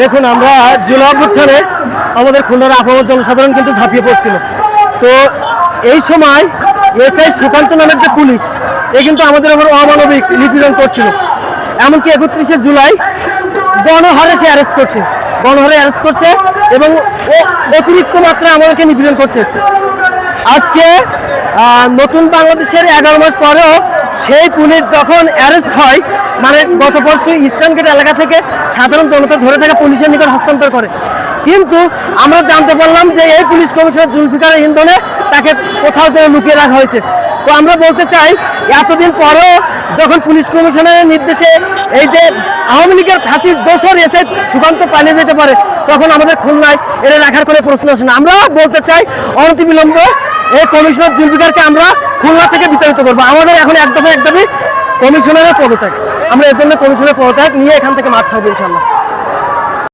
দেখুন, আমরা জুলাই অভ্যুত্থানে আমাদের খুলনার আবহাওয়ার জনসাধারণ কিন্তু ঝাঁপিয়ে পড়ছিল। তো এই সময় এসআই সুকান্ত নামের যে পুলিশ, এ কিন্তু আমাদের উপর অমানবিক নিপীড়ন করছিল। এমনকি একত্রিশে জুলাই গণহারে সে অ্যারেস্ট করছে। গণহারে অ্যারেস্ট করছে এবং অতিরিক্ত মাত্রায় আমাদেরকে নিপীড়ন করছে। আজকে নতুন বাংলাদেশের এগারো মাস পরেও সেই পুলিশ যখন অ্যারেস্ট হয় মানে গত পরশু ইস্টার্ন গেট এলাকা থেকে সাধারণ জনতা ধরে থাকা পুলিশের নিকট হস্তান্তর করে। কিন্তু আমরা জানতে পারলাম যে এই পুলিশ কমিশনার জুলফিকার ইন্ধনে তাকে কোথাও যেন লুকিয়ে রাখা হয়েছে। তো আমরা বলতে চাই, এতদিন পরেও যখন পুলিশ কমিশনারের নির্দেশে এই যে আওয়ামী লীগের ফাঁসির দোষর এসে সুকান্ত পালিয়ে যেতে পারে, তখন আমাদের খুলনায় এটা রাখার কোনো প্রশ্ন আসে না। আমরা বলতে চাই, অনতিবিলম্ব এই কমিশনার জুলফিকারকে আমরা খুলনা থেকে বিতাড়িত করব। আমাদের এখন একদমই দফা এক দাবি, কমিশনারের পদত্যাগ। আমরা এর জন্য কমিশনের পদত্যাগ নিয়ে এখান থেকে মাছ খাব ইনশাল্লাহ।